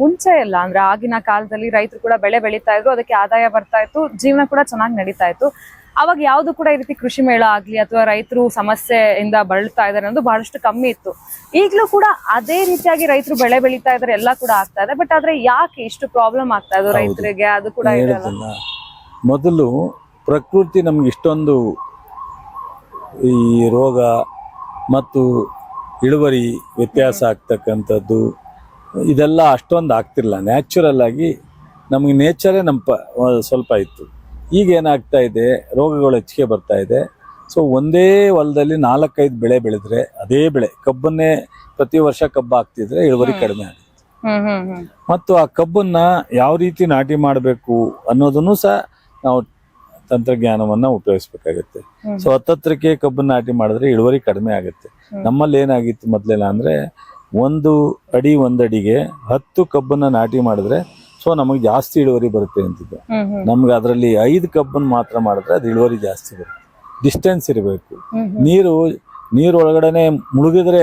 ಮುಂಚೆ ಎಲ್ಲ ಅಂದ್ರೆ ಆಗಿನ ಕಾಲದಲ್ಲಿ ರೈತರು ಕೂಡ ಬೆಳೆ ಬೆಳೀತಾ ಇದ್ರು ಅದಕ್ಕೆ ಆದಾಯ ಬರ್ತಾ ಇತ್ತು ಜೀವನ ಕೂಡ ಚೆನ್ನಾಗಿ ನಡೀತಾ ಇತ್ತು. ಅವಾಗ ಯಾವ್ದು ಕೂಡ ಈ ರೀತಿ ಕೃಷಿ ಮೇಳ ಆಗ್ಲಿ ಅಥವಾ ರೈತರು ಸಮಸ್ಯೆಯಿಂದ ಬಳಲ್ತಾ ಇದಾರೆ ಅನ್ನೋದು ಬಹಳಷ್ಟು ಕಮ್ಮಿ ಇತ್ತು. ಈಗಲೂ ಕೂಡ ಅದೇ ರೀತಿಯಾಗಿ ರೈತರು ಬೆಳೆ ಬೆಳೀತಾ ಇದಾರೆ ಎಲ್ಲ ಕೂಡ ಆಗ್ತಾ ಇದೆ. ಬಟ್ ಆದ್ರೆ ಯಾಕೆ ಇಷ್ಟು ಪ್ರಾಬ್ಲಮ್ ಆಗ್ತಾ ಇದೆ ರೈತರಿಗೆ? ಅದು ಕೂಡ ಮೊದಲು ಪ್ರಕೃತಿ ನಮ್ಗೆ ಇಷ್ಟೊಂದು ಈ ರೋಗ ಮತ್ತು ಇಳುವರಿ ವ್ಯತ್ಯಾಸ ಆಗ್ತಕ್ಕಂಥದ್ದು ಇದೆಲ್ಲ ಅಷ್ಟೊಂದು ಆಗ್ತಿರಲಿಲ್ಲ. ನ್ಯಾಚುರಲ್ ಆಗಿ ನಮಗೆ ನೇಚರೇ ನಮ್ಮ ಪ ಸ್ವಲ್ಪ ಇತ್ತು. ಈಗ ಏನಾಗ್ತಾ ಇದೆ ರೋಗಗಳು ಹೆಚ್ಚಿಗೆ ಬರ್ತಾ ಇದೆ. ಸೊ ಒಂದೇ ಹೊಲದಲ್ಲಿ ನಾಲ್ಕೈದು ಬೆಳೆ ಬೆಳೆದ್ರೆ ಅದೇ ಬೆಳೆ ಕಬ್ಬನ್ನೇ ಪ್ರತಿ ವರ್ಷ ಕಬ್ಬು ಹಾಕ್ತಿದ್ರೆ ಇಳುವರಿ ಕಡಿಮೆ ಆಗುತ್ತೆ. ಮತ್ತು ಆ ಕಬ್ಬನ್ನ ಯಾವ ರೀತಿ ನಾಟಿ ಮಾಡಬೇಕು ಅನ್ನೋದನ್ನು ಸಹ ನಾವು ತಂತ್ರಜ್ಞಾನವನ್ನ ಉಪಯೋಗಿಸ್ಬೇಕಾಗತ್ತೆ. ಸೊ ಹತ್ತತ್ರಕ್ಕೆ ಕಬ್ಬನ್ನ ನಾಟಿ ಮಾಡಿದ್ರೆ ಇಳುವರಿ ಕಡಿಮೆ ಆಗುತ್ತೆ. ನಮ್ಮಲ್ಲಿ ಏನಾಗಿತ್ತು ಮೊದಲೆಲ್ಲ ಅಂದ್ರೆ ಒಂದು ಅಡಿ ಒಂದಡಿಗೆ ಹತ್ತು ಕಬ್ಬನ್ನ ನಾಟಿ ಮಾಡಿದ್ರೆ ಸೊ ನಮಗೆ ಜಾಸ್ತಿ ಇಳುವರಿ ಬರುತ್ತೆ ಅಂತಿದ್ದೆ ನಮ್ಗೆ ಅದರಲ್ಲಿ ಐದು ಕಬ್ಬನ್ನು ಮಾತ್ರ ಮಾಡಿದ್ರೆ ಅದು ಇಳುವರಿ ಜಾಸ್ತಿ ಬರುತ್ತೆ. ಡಿಸ್ಟೆನ್ಸ್ ಇರಬೇಕು. ನೀರು ನೀರು ಒಳಗಡೆನೆ ಮುಳುಗಿದ್ರೆ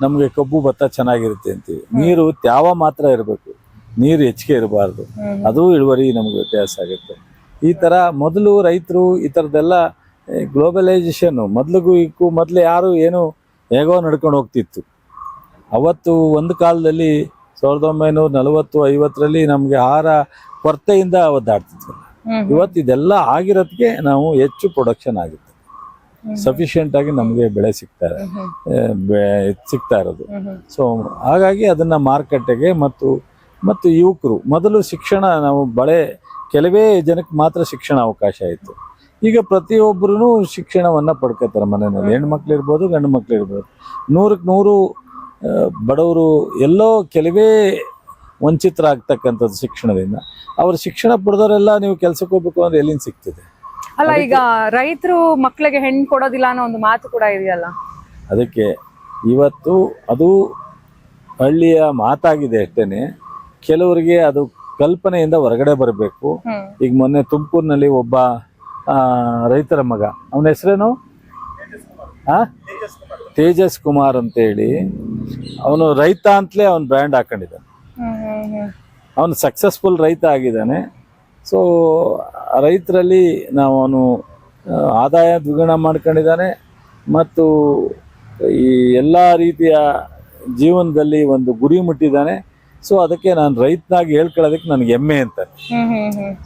ನಮಗೆ ಕಬ್ಬು ಭತ್ತ ಚೆನ್ನಾಗಿರುತ್ತೆ ಅಂತೀವಿ. ನೀರು ತ್ಯಾವ ಮಾತ್ರ ಇರಬೇಕು. ನೀರು ಹೆಚ್ಚಿಗೆ ಇರಬಾರ್ದು. ಅದು ಇಳುವರಿ ನಮ್ಗೆ ವ್ಯತ್ಯಾಸ ಆಗುತ್ತೆ. ಈ ಥರ ಮೊದಲು ರೈತರು ಈ ಥರದ್ದೆಲ್ಲ ಗ್ಲೋಬಲೈಸೇಷನ್ ಮೊದಲಿಗೂ ಇಕ್ಕೂ ಮೊದಲು ಯಾರು ಏನು ಹೇಗೋ ನಡ್ಕೊಂಡು ಹೋಗ್ತಿತ್ತು. ಅವತ್ತು ಒಂದು ಕಾಲದಲ್ಲಿ ಸಾವಿರದ ಒಂಬೈನೂರ ನಲವತ್ತು ಐವತ್ತರಲ್ಲಿ ನಮಗೆ ಆಹಾರ ಕೊರತೆಯಿಂದ ಒದ್ದಾಡ್ತಿದ್ವಿ. ಇವತ್ತು ಇದೆಲ್ಲ ಆಗಿರೋದಕ್ಕೆ ನಾವು ಹೆಚ್ಚು ಪ್ರೊಡಕ್ಷನ್ ಆಗುತ್ತೆ. ಸಫಿಷಿಯೆಂಟ್ ಆಗಿ ನಮಗೆ ಬೆಳೆ ಸಿಗ್ತಾ ಇದೆ. ಹ್ಮ್ ಆ, ಬೆ- ಸಿಗ್ತಾ ಇರೋದು. ಸೊ ಹಾಗಾಗಿ ಅದನ್ನ ಮಾರುಕಟ್ಟೆಗೆ ಮತ್ತು ಮತ್ತು ಯುವಕರು ಮೊದಲು ಶಿಕ್ಷಣ ನಾವು ಬಳೆ ಕೆಲವೇ ಜನಕ್ಕೆ ಮಾತ್ರ ಶಿಕ್ಷಣ ಅವಕಾಶ ಇತ್ತು. ಈಗ ಪ್ರತಿಯೊಬ್ಬರೂ ಶಿಕ್ಷಣವನ್ನು ಪಡ್ಕೋತಾರೆ ಮನೆಯಲ್ಲಿ. ಹೆಣ್ಮಕ್ಳು ಇರ್ಬೋದು ಗಂಡು ಮಕ್ಳು ಇರ್ಬೋದು. ನೂರಕ್ಕೆ ನೂರು ಬಡವರು ಎಲ್ಲೋ ಕೆಲವೇ ವಂಚಿತರಾಗ್ತಕ್ಕಂಥದ್ದು ಶಿಕ್ಷಣದಿಂದ. ಅವರು ಶಿಕ್ಷಣ ಪಡೆದವರೆಲ್ಲ ನೀವು ಕೆಲಸಕ್ಕೆ ಹೋಗ್ಬೇಕು ಅಂದ್ರೆ ಎಲ್ಲಿಂದ ಸಿಗ್ತದೆ? ಅಲ್ಲ ಈಗ ರೈತರು ಮಕ್ಕಳಿಗೆ ಹೆಣ್ಣು ಕೊಡೋದಿಲ್ಲ ಅನ್ನೋ ಒಂದು ಮಾತು ಕೂಡ ಇದೆಯಲ್ಲ? ಅದಕ್ಕೆ ಇವತ್ತು ಅದು ಹಳ್ಳಿಯ ಮಾತಾಗಿದೆ ಅಷ್ಟೇನೆ. ಕೆಲವರಿಗೆ ಅದು ಕಲ್ಪನೆಯಿಂದ ಹೊರಗಡೆ ಬರಬೇಕು. ಈಗ ಮೊನ್ನೆ ತುಮಕೂರಿನಲ್ಲಿ ಒಬ್ಬ ಆ, ರೈತರ ಮಗ ಅವನ ಹೆಸರೇನು? ಹಾ ತೇಜಸ್ ಕುಮಾರ್ ಅಂತೇಳಿ. ಅವನು ರೈತ ಅಂತಲೇ ಅವನು ಬ್ರ್ಯಾಂಡ್ ಹಾಕೊಂಡಿದ್ದಾನೆ. ಅವನು ಸಕ್ಸಸ್ಫುಲ್ ರೈತ ಆಗಿದ್ದಾನೆ. ಸೊ ರೈತರಲ್ಲಿ ನಾವು ಅವನು ಆದಾಯ ದ್ವಿಗುಣ ಮಾಡ್ಕೊಂಡಿದ್ದಾನೆ ಮತ್ತು ಈ ಎಲ್ಲ ರೀತಿಯ ಜೀವನದಲ್ಲಿ ಒಂದು ಗುರಿ ಮುಟ್ಟಿದ್ದಾನೆ. ಸೊ ಅದಕ್ಕೆ ನಾನು ರೈತನಾಗಿ ಹೇಳ್ಕೊಳ್ಳೋದಕ್ಕೆ ನನಗೆ ಹೆಮ್ಮೆ ಅಂತ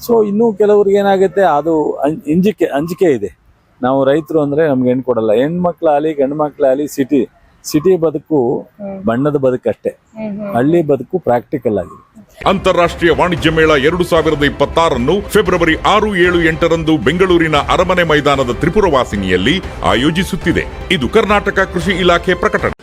ಸೊ ಇನ್ನೂ ಕೆಲವ್ರಿಗೆ ಏನಾಗುತ್ತೆ ಅದು ಅಂಜಿಕೆ ಅಂಜಿಕೆ ಇದೆ. ನಾವು ರೈತರು ಅಂದರೆ ನಮ್ಗೆ ಹೆಣ್ಣು ಕೊಡಲ್ಲ. ಹೆಣ್ಮಕ್ಳಾಗಲಿ ಗಂಡು ಮಕ್ಕಳಾಗಲಿ ಸಿಟಿ ಸಿಟಿ ಬದುಕು ಬಣ್ಣದ ಬದುಕಷ್ಟೇ. ಹಳ್ಳಿ ಬದುಕು ಪ್ರಾಕ್ಟಿಕಲ್ ಆಗಿದೆ. ಅಂತಾರಾಷ್ಟ್ರೀಯ ವಾಣಿಜ್ಯ ಮೇಳ ಎರಡು ಸಾವಿರದ ಇಪ್ಪತ್ತಾರನ್ನು ಫೆಬ್ರವರಿ ಆರು ಏಳು ಎಂಟರಂದು ಬೆಂಗಳೂರಿನ ಅರಮನೆ ಮೈದಾನದ ತ್ರಿಪುರವಾಸಿನಿಯಲ್ಲಿ ಆಯೋಜಿಸುತ್ತಿದೆ. ಇದು ಕರ್ನಾಟಕ ಕೃಷಿ ಇಲಾಖೆ ಪ್ರಕಟಣೆ.